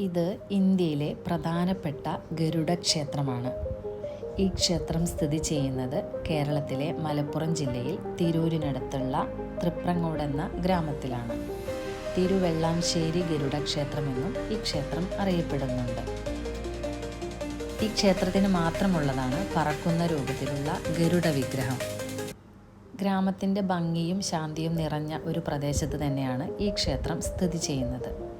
ഇത് ഇന്ത്യയിലെ പ്രധാനപ്പെട്ട ഗരുഡ ക്ഷേത്രമാണ് ഈ ക്ഷേത്രം സ്ഥിതി ചെയ്യുന്നത് കേരളത്തിലെ മലപ്പുറം ജില്ലയിൽ തിരൂരിനടുത്തുള്ള തൃപ്രങ്ങോട് എന്ന ഗ്രാമത്തിലാണ്. തിരുവെള്ളാംശ്ശേരി ഗരുഡ ക്ഷേത്രമെന്നും ഈ ക്ഷേത്രം അറിയപ്പെടുന്നുണ്ട്. ഈ ക്ഷേത്രത്തിന് മാത്രമുള്ളതാണ് പറക്കുന്ന രൂപത്തിലുള്ള ഗരുഡ വിഗ്രഹം. ഗ്രാമത്തിന്റെ ഭംഗിയും ശാന്തിയും നിറഞ്ഞ ഒരു പ്രദേശത്ത് തന്നെയാണ് ഈ ക്ഷേത്രം സ്ഥിതി ചെയ്യുന്നത്.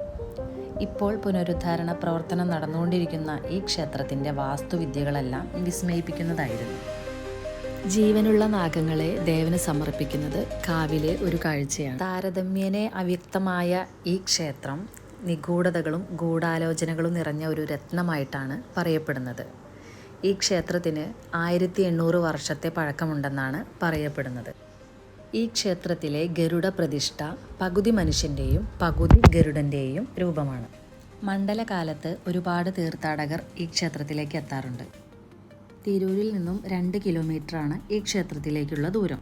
ഇപ്പോൾ പുനരുദ്ധാരണ പ്രവർത്തനം നടന്നുകൊണ്ടിരിക്കുന്ന ഈ ക്ഷേത്രത്തിന്റെ വാസ്തുവിദ്യകളെല്ലാം വിസ്മയിപ്പിക്കുന്നതായിരുന്നു. ജീവനുള്ള നാഗങ്ങളെ ദേവന് സമർപ്പിക്കുന്നത് കാവിലെ ഒരു കാഴ്ചയാണ്. താരതമ്യേനെ അവ്യക്തമായ ഈ ക്ഷേത്രം നിഗൂഢതകളും ഗൂഢാലോചനകളും നിറഞ്ഞ ഒരു രത്നമായിട്ടാണ് പറയപ്പെടുന്നത്. ഈ ക്ഷേത്രത്തിന് ആയിരത്തി എണ്ണൂറ് വർഷത്തെ പഴക്കമുണ്ടെന്നാണ് പറയപ്പെടുന്നത്. ഈ ക്ഷേത്രത്തിലെ ഗരുഡ പ്രതിഷ്ഠ പകുതി മനുഷ്യന്റെയും പകുതി ഗരുഡന്റെയും രൂപമാണ്. മണ്ഡലകാലത്ത് ഒരുപാട് തീർത്ഥാടകർ ഈ ക്ഷേത്രത്തിലേക്ക് എത്താറുണ്ട്. തിരൂരിൽ നിന്നും രണ്ട് കിലോമീറ്ററാണ് ഈ ക്ഷേത്രത്തിലേക്കുള്ള ദൂരം.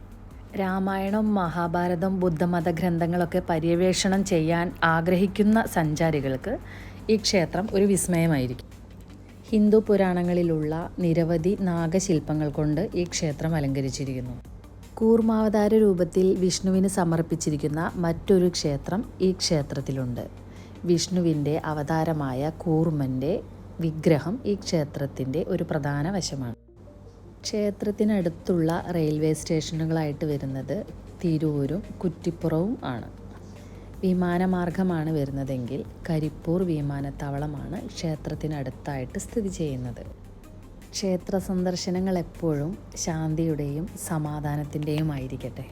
രാമായണം മഹാഭാരതം ബുദ്ധമത ഗ്രന്ഥങ്ങളൊക്കെ പര്യവേഷണം ചെയ്യാൻ ആഗ്രഹിക്കുന്ന സഞ്ചാരികൾക്ക് ഈ ക്ഷേത്രം ഒരു വിസ്മയമായിരിക്കും. ഹിന്ദു പുരാണങ്ങളിലുള്ള നിരവധി നാഗശില്പങ്ങൾ കൊണ്ട് ഈ ക്ഷേത്രം അലങ്കരിച്ചിരിക്കുന്നു. കൂർമാവതാര രൂപത്തിൽ വിഷ്ണുവിന് സമർപ്പിച്ചിരിക്കുന്ന മറ്റൊരു ക്ഷേത്രം ഈ ക്ഷേത്രത്തിലുണ്ട്. വിഷ്ണുവിന്റെ അവതാരമായ കൂർമന്റെ വിഗ്രഹം ഈ ക്ഷേത്രത്തിന്റെ ഒരു പ്രധാന വശമാണ്. ക്ഷേത്രത്തിനടുത്തുള്ള റെയിൽവേ സ്റ്റേഷനുകളായിട്ട് വരുന്നത് തിരൂരും കുറ്റിപ്പുറവും ആണ്. വിമാനമാർഗമാണ് വരുന്നതെങ്കിൽ കരിപ്പൂർ വിമാനത്താവളമാണ് ക്ഷേത്രത്തിനടുത്തായിട്ട് സ്ഥിതി ചെയ്യുന്നത്. ക്ഷേത്ര സന്ദർശനങ്ങൾ എപ്പോഴും ശാന്തിയുടെയും സമാധാനത്തിന്റെയും ആയിരിക്കട്ടെ